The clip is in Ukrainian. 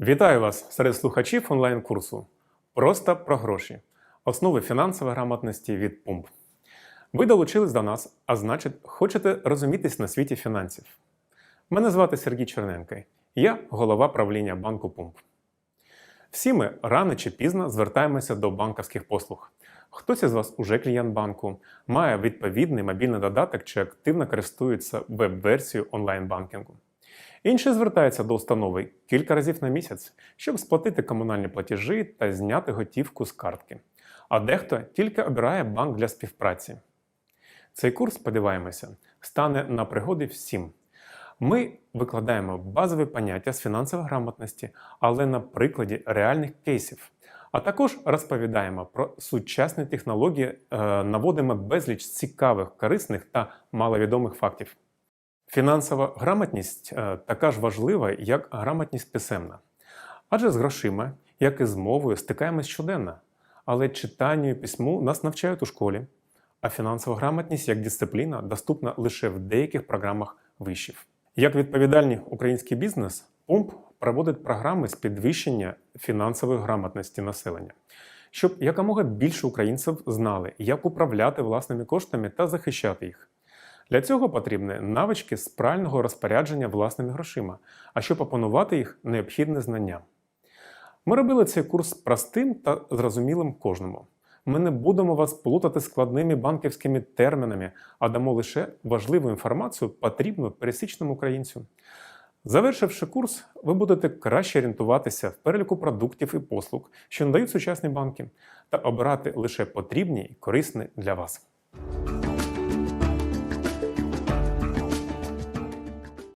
Вітаю вас серед слухачів онлайн-курсу Просто про гроші. Основи фінансової грамотності від Пумп. Ви долучились до нас, а значить, хочете розумітись на світі фінансів. Мене звати Сергій Черненко. Я голова правління банку Пумп. Всі ми рано чи пізно звертаємося до банківських послуг. Хтось із вас уже клієнт банку, має відповідний мобільний додаток чи активно користується веб-версією онлайн-банкінгу. Інші звертаються до установи кілька разів на місяць, щоб сплатити комунальні платежі та зняти готівку з картки. А дехто тільки обирає банк для співпраці. Цей курс, сподіваємося, стане на пригоді всім. Ми викладаємо базові поняття з фінансової грамотності, але на прикладі реальних кейсів. А також розповідаємо про сучасні технології, е, наводимо безліч цікавих, корисних та маловідомих фактів. Фінансова грамотність е, така ж важлива, як грамотність писемна. Адже з грошима, як і з мовою, стикаємось щоденно. Але читанню і письму нас навчають у школі, а фінансова грамотність як дисципліна доступна лише в деяких програмах вишів. Як відповідальний український бізнес, ПУМП проводить програми з підвищення фінансової грамотності населення, щоб якомога більше українців знали, як управляти власними коштами та захищати їх. Для цього потрібні навички з правильного розпорядження власними грошима, а щоб опанувати їх, необхідне знання. Ми робили цей курс простим та зрозумілим кожному. Ми не будемо вас плутати складними банківськими термінами, а дамо лише важливу інформацію, потрібну пересічному українцю. Завершивши курс, ви будете краще орієнтуватися в переліку продуктів і послуг, що надають сучасні банки, та обирати лише потрібні і корисні для вас.